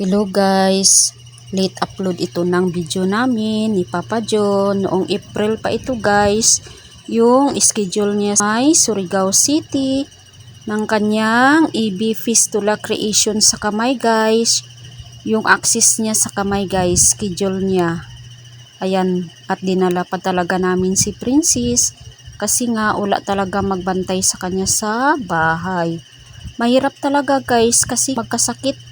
Hello guys, late upload ito ng video namin ni Papa John. Noong April pa ito guys, yung schedule niya may Surigao City ng kanyang EB Fistula Creation sa kamay guys. Yung access niya sa kamay guys, schedule niya. Ayan, at dinala pa talaga namin si Princess kasi nga wala talaga magbantay sa kanya sa bahay. Mahirap talaga guys kasi magkasakit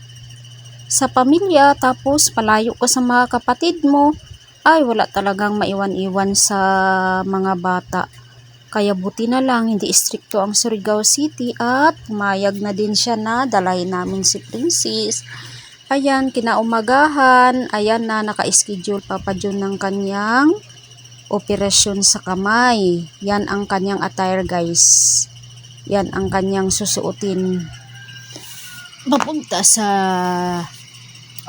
sa pamilya tapos palayo ka sa mga kapatid mo. Ay wala talagang maiwan-iwan sa mga bata. Kaya buti na lang hindi istrikto ang Surigao City at pumayag na din siya na dalahin namin si Princess. Ayan kinaumagahan. Ayan na naka-schedule Papa John ng kanyang operasyon sa kamay. Yan ang kanyang attire guys. Yan ang kanyang susuotin. Papunta sa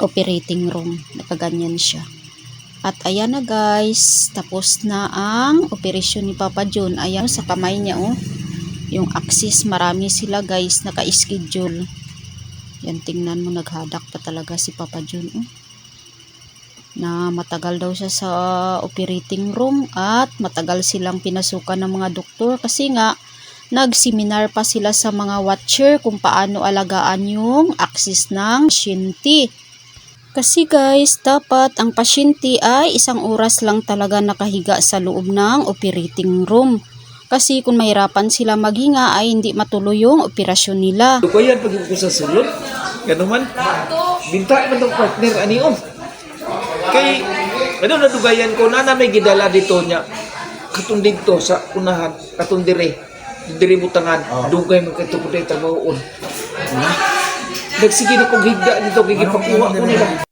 operating room. Nakaganyan siya. At ayan na guys, tapos na ang operasyon ni Papa John. Ayan sa kamay niya oh. Yung axis, marami sila guys, naka-schedule. Yan, tingnan mo, naghadak pa talaga si Papa John oh. Na matagal daw siya sa operating room at matagal silang pinasukan ng mga doktor kasi nga nag-seminar pa sila sa mga watcher kung paano alagaan yung axis ng pasyente. Kasi guys, dapat ang pasyente ay isang oras lang talaga nakahiga sa loob ng operating room. Kasi kung mahirapan sila maghinga ay hindi matuloy yung operasyon nila. Ko yan pag sa sulod. Ganun man. Binta man itong partner ani om. Kay ano nadugayan ko na na may gidala dito niya. Katong dito sa unahan, katong dire. Dire butangan, dugay man kay tukuday trabahoon. Nagsige na kong higda dito gigipakuha ko nila.